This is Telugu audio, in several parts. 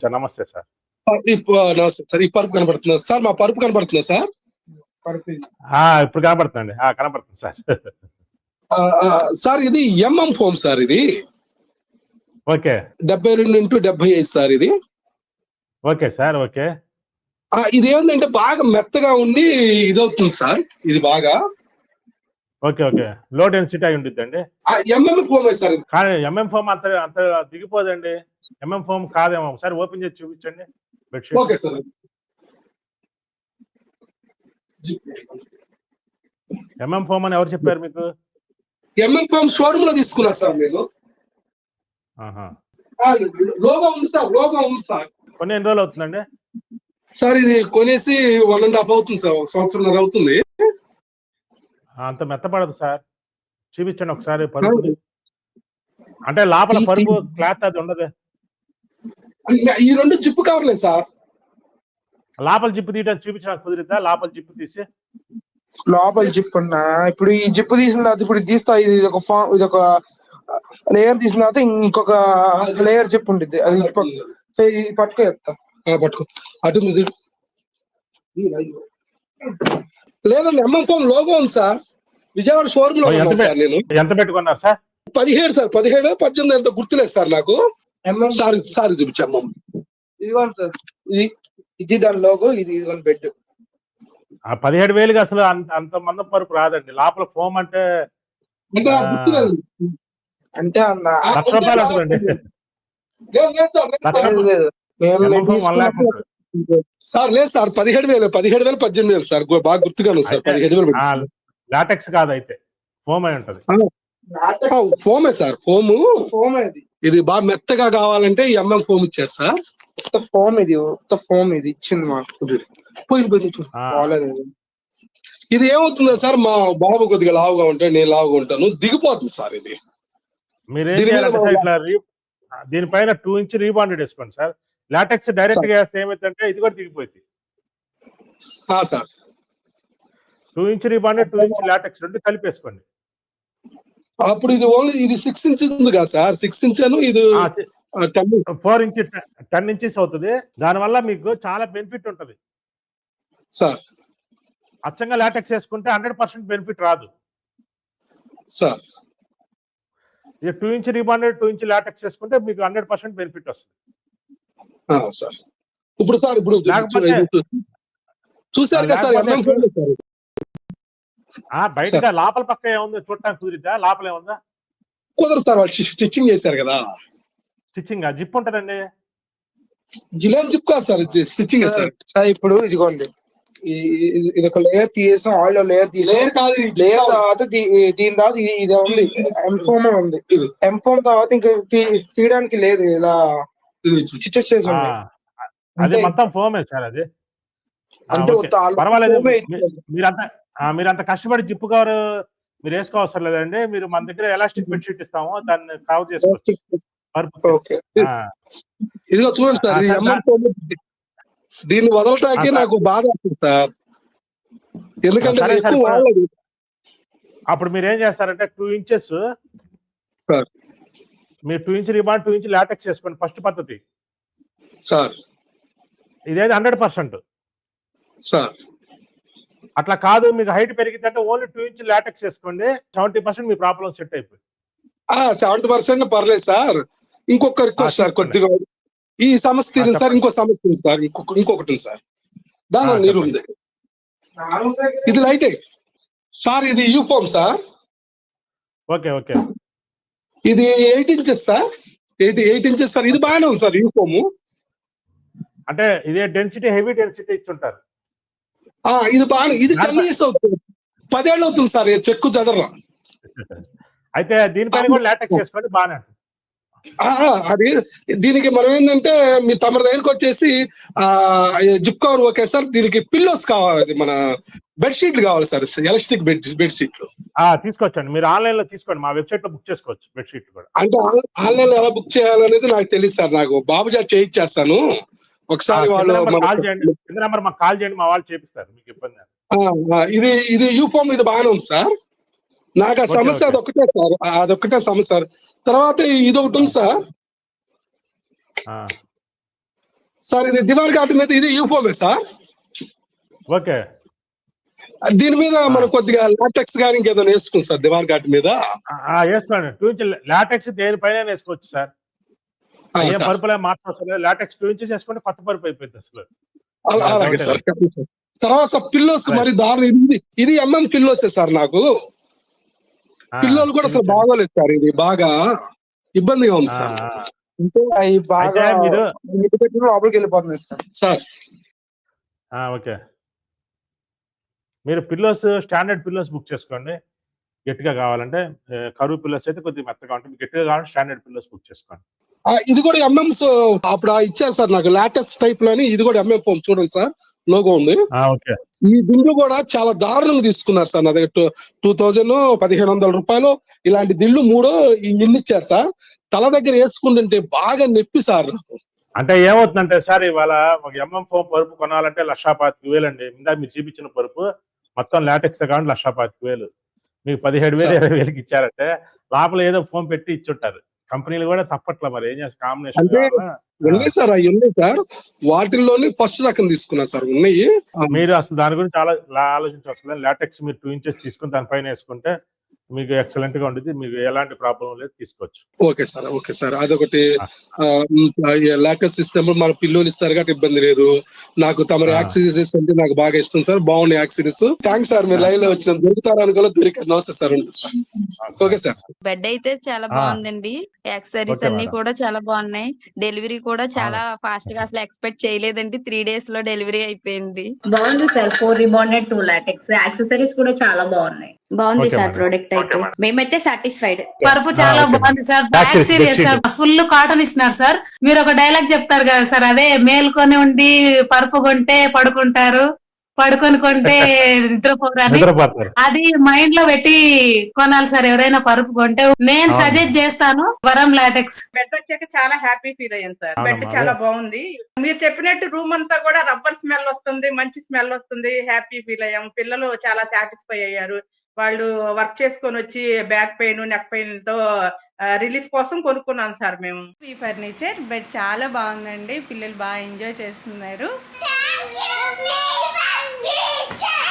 సార్ నమస్తే సార్. నమస్తే సార్ ఈ పరుపు కనబడుతుందా? సార్ మా పరుపు కనబడుతుందా సార్? ఆ, ఇప్పుడు కనపడుతుందండి ఆ, కనపడుతుంది సార్. సార్ ఇది ఎంఎం ఫోమ్ సార్ ఇది. ఓకే. డెబ్బై రెండు ఇంటూ డెబ్బై ఐదు సార్ ఇది. Okay sir okay. ఆ, ఇది ఏంటంటే బాగా మెత్తగా ఉండి ఇదవుతుంది సార్ ఇది బాగా. Okay okay. లో డెన్సిటీ అయి ఉండిద్దండి. ఎంఎం ఫోమ్ సార్ ఇది. కానీ ఎంఎం ఫోమ్ అంత అంత దిగిపోదండి. ఎంఎం ఫోమ్ కాదేమో. ఒకసారి ఓపెన్ చేసి చూపించండి. Bedsheet. Okay sir. MM foam అని ఎవరు చెప్పారు మీకు? ఎంఎం ఫోమ్ షోరూమ్లో తీసుకున్నా సార్ నేను లోగో ఉంది సార్ లోగో ఉంది సార్. కొన్ని ఎన్ని రోజులు అవుతుందండి? సార్ ఇది కొనేసి వన్ అండ్ హాఫ్ అవుతుంది సార్ ఒక సంవత్సరం అవుతుంది. అంత మెత్తపడదు సార్. చూపించండి ఒకసారి పరుపు అంటే లోపల పరుపు క్లాత్ అది ఉండదు. ఈ రెండు జిప్ కవర్లే సార్. లోపల జిప్పు తీయడానికి చూపించడానికి కుదిరిద్దా లోపల జిప్పు తీసి? లోపల జిప్ ఉన్నా. ఇప్పుడు ఈ జిప్ తీసిన తర్వాత ఇప్పుడు తీస్తా ఇది ఒక ఫామ్ ఇది ఒక లేయర్ తీసిన తర్వాత ఇంకొక లేయర్ జిప్ ఉంటుంది అది సో ఇది పట్టుకో చెప్తా. పట్టుకో. అటు మీద. లేదండి ఎంఎం ఫోమ్ లోగో ఉంది సార్. విజయవాడ షోరూమ్లో ఎంత ఉన్నాను సార్ నేను. ఎంత పెట్టుకున్నారు సార్? పదిహేడు సార్ పదిహేడు పద్దెనిమిది ఎంత గుర్తులేదు సార్ నాకు. సార్ సార్ చూపించాము ఇదిగోండి సార్ ఇది ఇది దాని లోగో ఇది ఇదిగోండి బెడ్ ఆ పదిహేడు వేలుకి అసలు అంత మందం పరుపు రాదండి. లోపల ఫోమ్ అంటే అంటే అన్న లక్ష రూపాయలు లేదు సార్, లేదు సార్. పదిహేడు వేలు పదిహేడు వేలు పద్దెనిమిది వేలు సార్. బాగా గుర్తుగాను సార్ పదిహేడు వేలు ఆ, లాటెక్స్ కాదు అయితే ఫోమ్ అయి ఉంటది. ఆ, ఫోమే సార్ ఫోము ఫోమ్ ఇది ఇది బాగా మెత్తగా కావాలంటే ఈ ఎంఎం ఫోమ్ ఇచ్చాడు సార్. కొత్త ఫోమ్ ఇది కొత్త ఫోమ్ ఇది ఇచ్చింది మాకు. పోయి పోయి చూ. ఆ, బాగాలేదు ఇది. ఏమవుతుందో సార్ మా బాబు కొద్దిగా లావుగా ఉంటే నేను లావుగా ఉంటాను. దిగిపోతుంది సార్ ఇది. దీనిపైన టూ ఇంచ్ రీబాండెడ్ వేసుకోండి సార్. లాటెక్స్ డైరెక్ట్గా వేస్తే ఏమైందంటే ఇది కూడా దిగిపోయింది ఆ, sir. Two inch rebonded two inch latex రెండు కలిపేసుకోండి. అప్పుడు ఇది ఓన్లీ ఇది సిక్స్ ఇంచ్ ఉంది కదా సార్. సిక్స్ ఇంచ్ అను ఇది ఫోర్ ఇంచ్ టెన్ ఇంచెస్ అవుతుంది. దానివల్ల మీకు చాలా బెనిఫిట్ ఉంటది. సార్. అచ్చంగా లాటెక్స్ వేసుకుంటే హండ్రెడ్ పర్సెంట్ బెనిఫిట్ రాదు. సార్. ఇక two inch rebonded two inch latex వేసుకుంటే మీకు హండ్రెడ్ పర్సెంట్ బెనిఫిట్ వస్తుంది. ఇప్పుడు సార్ ఇప్పుడు చూసారు కదా సార్. బయటగా లోపల పక్క ఏముంది చూడటానికి కుదిరిద్దా? లోపల ఏముందా? కుదరదు సార్ వాళ్ళు స్టిచ్చింగ్ చేశారు కదా. స్టిచ్చింగ్ జిప్ ఉంటదండి. జిలేబ్ జిప్ కాదు సార్ స్టిచ్చింగ్ సార్. సార్ ఇప్పుడు ఇదిగోండి. ఈ- ఇది ఒక లేయర్ తీసేసాం ఆయిల్ లేయర్ తీసాం లేయర్ కాదు ఇది లేయర్ జిప్ తర్వాత దీని తర్వాత ఇది ఉంది. ఎంఫోమ్ ఉంది. ఇది. ఎంఫోమ్ తర్వాత ఇంకా తీయడానికి లేదు ఇలా అది మొత్తం ఫోమే సార్ అది? అంటే పర్వాలేదు మీరంతా ఆ, మీరంత కష్టపడి జిప్పు కవర్ మీరు వేసుకోవసరం లేదండి. మీరు మన దగ్గర ఎలాస్టిక్ బెడ్షీట్ ఇస్తాము దాన్ని కవర్ చేసుకోవచ్చు. దీన్ని వదలటానికి. నాకు బాధ సార్. ఎందుకంటే అప్పుడు మీరు ఏం చేస్తారంటే టూ ఇంచెస్ సార్. మీరు two inch rebond two inch latex వేసుకోండి ఫస్ట్ పద్ధతి. సార్. ఇదేది హండ్రెడ్ పర్సెంట్. సార్. అట్లా కాదు మీకు హైట్ పెరిగిందంటే ఓన్లీ టూ ఇంచ్ లాటెక్స్ వేసుకోండి సెవెంటీ పర్సెంట్ మీ ప్రాబ్లం సెట్ అయిపోయింది. సెవెంటీ పర్సెంట్ పర్లేదు సార్. ఇంకొక రిక్వెస్ట్ సార్. కొద్దిగా ఈ సమస్య సార్. ఇంకో సమస్య సార్ ఇంకొక ఇంకొకటి సార్. దాని నీరు. ఉంది. ఇది లైటే సార్ ఇది U foam sir. Okay okay. ఇది eight inches sir. Eight eight inches sir. ఇది బాగానే ఉంది సార్ యూఫోమ్. అంటే ఇదే డెన్సిటీ హెవీ డెన్సిటీ ఇచ్చుంటారు. ఆ, ఇది బాగా ఇది ఇయర్స్ అవుతుంది. పదేళ్ళు అవుతుంది సార్ చెక్కు చెదరా అయితే దీనిపైన కూడా లాటెక్స్ వేసుకోండి బాగానే అది దీనికి మనం ఏంటంటే మీ తమ దగ్గరికి వచ్చేసి ఆ జిప్ కవర్ ఓకే సార్ దీనికి పిల్లోస్ కావాలి మన బెడ్షీట్లు కావాలి సార్ ఎలాస్టిక్ బెడ్ బెడ్షీట్లు ఆ తీసుకోవచ్చండి. మీరు ఆన్లైన్లో తీసుకోండి మా వెబ్సైట్లో బుక్ చేసుకోవచ్చు బెడ్షీట్ కూడా. అంటే ఆన్లైన్ ఎలా బుక్ చేయాలనేది నాకు తెలియదు సార్ నాకు బాబు చేత చేయించేస్తాను ఒకసారి వాళ్ళు కాల్ చేయండి. కింద నెంబర్ మాకు కాల్ చేయండి మా వాళ్ళు చేపిస్తారు మీకు ఇబ్బంది ఇది ఇది యూఫామ్ ఇది బాగానే ఉంది సార్. నాకు ఆ సమస్య ఓకే. అదొక్కటే సార్. ఆ, అదొక్కటే సమస్య సార్. తర్వాత ఇది ఒకటి ఉంది సార్. ఆ, సార్ ఇది దివాన్ ఘాట్ మీద ఇది యూఫోమే సార్. ఓకే. దీని మీద మనం కొద్దిగా లాటెక్స్ కానీ ఇంకేదైనా వేసుకుంది సార్ దివాన్ ఘాట్ మీద. వేసుకోండి. లాటెక్స్ దేనిపైన వేసుకోవచ్చు సార్. ఏ. పరుపులే మార్చవసరం లేదు లాటెక్స్ టూ ఇంచెస్ వేసుకుంటే కొత్త పరుపు అయిపోయింది అసలు. అలా- అలాగే సార్ తర్వాత పిల్లోస్. మరి దారుణం. ఇది ఇది ఎంఎం పిల్లోసే సార్ నాకు? పిల్లోలు కూడా అసలు. బాగోలేదు సార్ ఇది బాగా ఇబ్బందిగా ఉంది సార్. అంటే అవి బాగా లోపలికి వెళ్ళిపోతుంది సార్. ఓకే. మీరు పిల్లోస్ స్టాండర్డ్ పిల్లోస్ బుక్ చేసుకోండి. గట్టిగా కావాలంటే కరువు పిల్లోస్ అయితే కొద్దిగా మెత్తగా ఉంటుంది మీకు గట్టిగా కావాలంటే స్టాండర్డ్ పిల్లోస్ బుక్ చేసుకోండి. ఇది కూడా ఎంఎం అప్పుడు ఇచ్చారు సార్ నాకు లాటెస్ట్ టైప్లోని ఇది కూడా ఎంఎం ఫోన్ చూడండి సార్ లోగో ఉంది. ఈ దిండు కూడా చాలా దారుణంగా తీసుకున్నారు సార్ నా దగ్గర. టూ థౌజండ్ పదిహేను వందల రూపాయలు ఇలాంటి దిండు మూడు ఇన్ని ఇచ్చారు సార్. తల దగ్గర వేసుకుంటుంటే బాగా నొప్పి సార్ అంటే ఏమవుతుందంటే సార్ ఇవాళ ఒక ఎంఎం ఫోన్ పరుపు కొనాలంటే లక్షా పాతిక వేలు అండి ఇందాక మీరు చూపించిన పరుపు మొత్తం లాటెక్స్ కాబట్టి లక్షా పాతిక వేలు. మీకు పదిహేడు వేలు ఇరవై వేలకి ఇచ్చారంటే లోపల ఏదో ఫోన్ పెట్టి ఇచ్చుంటారు. కంపెనీలు కూడా తప్పట్లా మరి. ఏం చేస్తారు కాంబినేషన్ అంటే- ఉన్నాయి సార్ అవి ఉన్నాయి సార్. వాటిల్లోనే ఫస్ట్ రకం తీసుకున్నారు సార్ ఉన్నాయి. మీరు అసలు దాని గురించి చాలా ఆలోచించవసరం లేదు. లాటెక్స్ మీరు టూ ఇంచెస్ తీసుకుని దానిపైన వేసుకుంటే మీకు ఎక్సలెంట్గా ఉంటుంది మీకు ఎలాంటి ప్రాబ్లం లేదు తీసుకోవచ్చు. Okay sir okay sir. అదొకటి. లాటెస్ట్ సిస్టమ్ మన పిల్లలు ఇస్తారు కాబట్టి ఇబ్బంది లేదు. నాకు తమ. యాక్సిడెంట్స్ అంటే నాకు బాగా ఇష్టం సార్. బాగున్నాయి యాక్సిడెంట్స్. థ్యాంక్స్ సార్ మీరు లైవ్లో వచ్చిన దొరుకుతారు అనుకోలేదు దొరికారు. నమస్తే సార్ ఓకే సార్. బెడ్ అయితే చాలా. బాగుందండి. యాక్సరీస్ అన్ని. కూడా చాలా బాగున్నాయి. డెలివరీ కూడా చాలా ఫాస్ట్గా అసలు ఎక్స్పెక్ట్ చేయలేదండి. త్రీ డేస్లో డెలివరీ అయిపోయింది. బాగుంది sir. Four rebonded two latex accessories కూడా చాలా బాగున్నాయి. బాగుంది సార్. ప్రోడక్ట్ అయితే. మేమైతే సాటిస్ఫైడ్. పరుపు చాలా. బాగుంది sir. Back serious sir. Full cotton ఇస్తున్నారు సార్. మీరు ఒక డైలాగ్ చెప్తారు కదా సార్. అదే మేల్కొని ఉండి పరుపు కొంటే పడుకుంటారు. పడుకొని కొంటే నిద్రపోరని. నిద్రపోతారు. అది మైండ్లో పెట్టి కొనాలి సార్ ఎవరైనా పరుపు కొంటే. నేను. సజెస్ట్ చేస్తాను వరం లాటెక్స్ బెడ్ వచ్చాక చాలా హ్యాపీ ఫీల్ అయ్యాను సార్. బెడ్ చాలా. బాగుంది. మీరు చెప్పినట్టు రూమ్ అంతా కూడా రబ్బర్ స్మెల్ వస్తుంది మంచి స్మెల్ వస్తుంది హ్యాపీ ఫీల్ అయ్యాం. పిల్లలు చాలా సాటిస్ఫై అయ్యారు. వాళ్ళు వర్క్ చేసుకొని వచ్చి బ్యాక్ పెయిన్ నెక్ పెయిన్తో రిలీఫ్ కోసం కొనుక్కున్నాం సార్ మేము. ఈ ఫర్నిచర్ బెడ్ చాలా బాగుందండి. పిల్లలు బాగా ఎంజాయ్ చేస్తున్నారు. Pizza!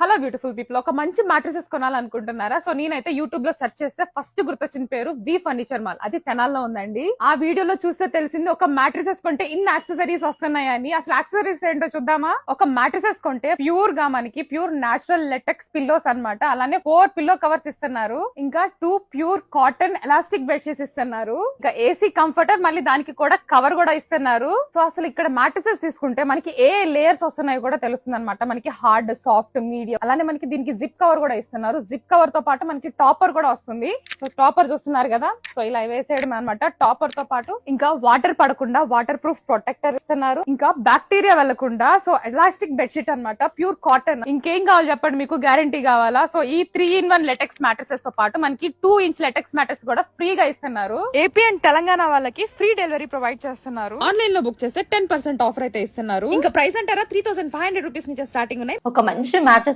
హలో బ్యూటిఫుల్ పీపుల్ ఒక మంచి మ్యాట్రసెస్ కొనాలనుకుంటున్నారా? సో నేనైతే యూట్యూబ్లో సెర్చ్ చేస్తే ఫస్ట్ గుర్తొచ్చిన పేరు వి ఫర్నిచర్ మాల్ అది తెనాల్లో ఉందండి. ఆ వీడియోలో చూస్తే తెలిసింది ఒక మ్యాట్రసెస్ కొంటే ఇన్ని యాక్సెసరీస్ వస్తున్నాయని. అసలు యాక్సెసరీస్ ఏంటో చూద్దామా? ఒక మ్యాట్రసెస్ కొంటే ప్యూర్గా మనకి ప్యూర్ నాచురల్ లెటెక్స్ పిల్లోస్ అన్నమాట. అలానే ఫోర్ పిల్లో కవర్స్ ఇస్తున్నారు. ఇంకా two pure cotton elastic bedsheets ఇస్తున్నారు. ఇంకా ఏసీ కంఫర్టర్ మళ్ళీ దానికి కూడా కవర్ కూడా ఇస్తున్నారు. సో అసలు ఇక్కడ మ్యాట్రసెస్ తీసుకుంటే మనకి ఏ లేయర్స్ వస్తున్నాయో కూడా తెలుస్తుంది అనమాట మనకి హార్డ్ సాఫ్ట్ మీడియం అలానే మనకి దీనికి జిప్ కవర్ కూడా ఇస్తున్నారు. జిప్ కవర్తో పాటు మనకి టాపర్ కూడా వస్తుంది. సో టాపర్ చూస్తున్నారు కదా? సో ఇలా వేసేయడం అనమాట టాపర్తో పాటు ఇంకా వాటర్ పడకుండా వాటర్ ప్రూఫ్ ప్రొటెక్టర్ ఇస్తున్నారు. ఇంకా బ్యాక్టీరియా వెళ్ళకుండా సో ఎలాస్టిక్ బెడ్షీట్ అన్నమాట. ప్యూర్ కాటన్ ఇంకేం కావాలి చెప్పండి మీకు? గ్యారంటీ కావాలా? సో ఈ త్రీ ఇన్ వన్ లెటెక్స్ మ్యాట్రసెస్తో పాటు మనకి టూ ఇంచ్ లెటెక్స్ మ్యాట్రస్ కూడా ఫ్రీగా ఇస్తున్నారు. ఏపీ అండ్ తెలంగాణ వాళ్ళకి ఫ్రీ డెలివరీ ప్రొవైడ్ చేస్తున్నారు. ఆన్లైన్లో బుక్ చేస్తే టెన్ పర్సెంట్ ఆఫర్ అయితే ఇస్తున్నారు. ఇంకా ప్రైస్ అంటారా? Three thousand five hundred rupees నుంచి స్టార్టింగ్ ఉన్నాయి. ఒక మంచి మ్యాట్రెస్